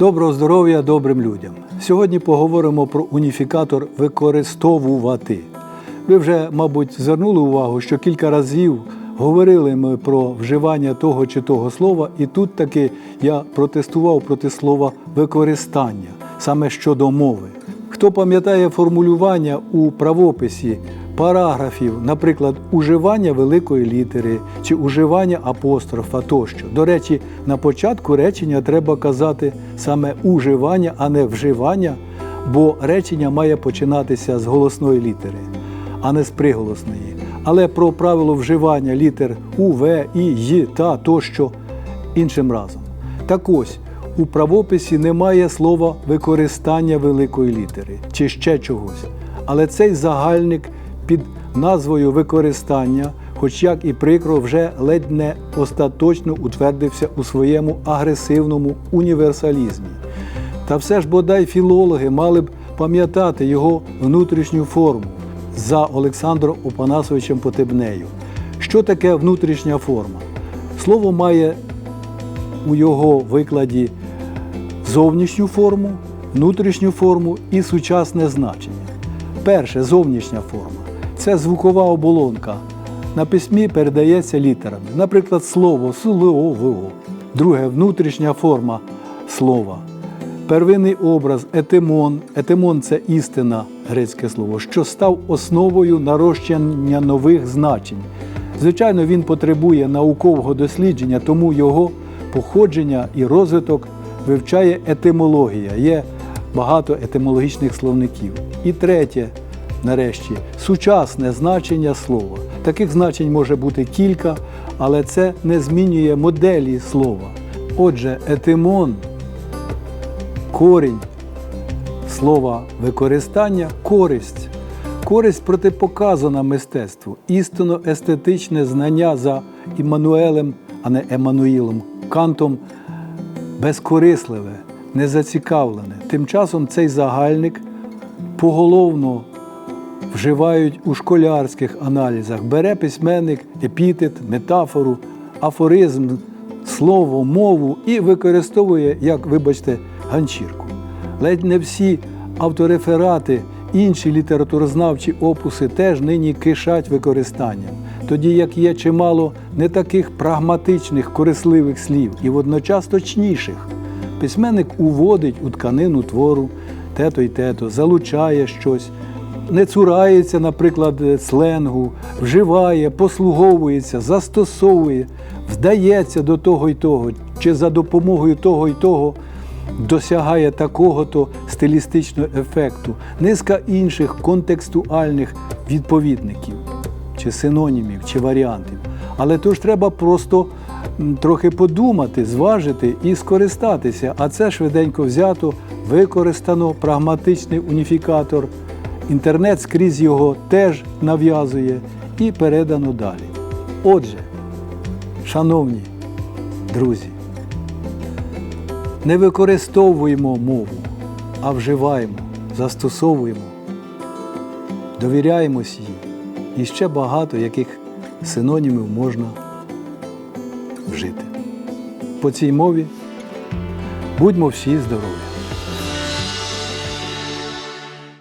Доброго здоров'я добрим людям. Сьогодні поговоримо про уніфікатор використовувати. Ви вже, мабуть, звернули увагу, що кілька разів говорили ми про вживання того чи того слова, і тут таки я протестував проти слова використання саме щодо мови. Хто пам'ятає формулювання у правописі параграфів, наприклад, уживання великої літери чи уживання апострофа тощо. До речі, на початку речення треба казати саме уживання, а не вживання, бо речення має починатися з голосної літери, а не з приголосної. Але про правило вживання літер У, В, І, Й, та тощо іншим разом. Так ось, у правописі немає слова використання великої літери чи ще чогось. Але цей загальник під назвою використання, хоч як і прикро, вже ледь не остаточно утвердився у своєму агресивному універсалізмі. Та все ж бодай філологи мали б пам'ятати його внутрішню форму за Олександром Опанасовичем Потебнею. Що таке внутрішня форма? Слово має у його викладі зовнішню форму, внутрішню форму і сучасне значення. Перше зовнішня форма це звукова оболонка. На письмі передається літерами. Наприклад, слово слово. Друге внутрішня форма слова. Первинний образ етимон. Етимон це істина, грецьке слово, що став основою нарощення нових значень. Звичайно, він потребує наукового дослідження, тому його походження і розвиток вивчає етимологія. Є багато етимологічних словників. І третє, нарешті, сучасне значення слова. Таких значень може бути кілька, але це не змінює моделі слова. Отже, етимон, корінь слова використання користь. Користь протипоказана мистецтву, істинно естетичне знання за Іммануелем, а не Еммануїлом, Кантом безкорисливе, незацікавлене. Тим часом цей загальник поголовно вживають у школярських аналізах. Бере письменник епітет, метафору, афоризм, слово, мову і використовує, як, вибачте, ганчірку. Ледь не всі автореферати, інші літературознавчі опуси теж нині кишать використанням, тоді як є чимало не таких прагматичних, корисливих слів і водночас точніших. Письменник уводить у тканину твору тето й тето, залучає щось, не цурається, наприклад, сленгу, вживає, послуговується, застосовує, вдається до того й того, чи за допомогою того й того досягає такого-то стилістичного ефекту, низка інших контекстуальних відповідників, чи синонімів, чи варіантів. Але то ж треба просто трохи подумати, зважити і скористатися. А це швиденько взято, використано прагматичний уніфікатор. Інтернет скрізь його теж нав'язує і передано далі. Отже, шановні друзі, не використовуємо мову, а вживаємо, застосовуємо, довіряємось їй. І ще багато яких синонімів можна вжити. По цій мові будьмо всі здорові!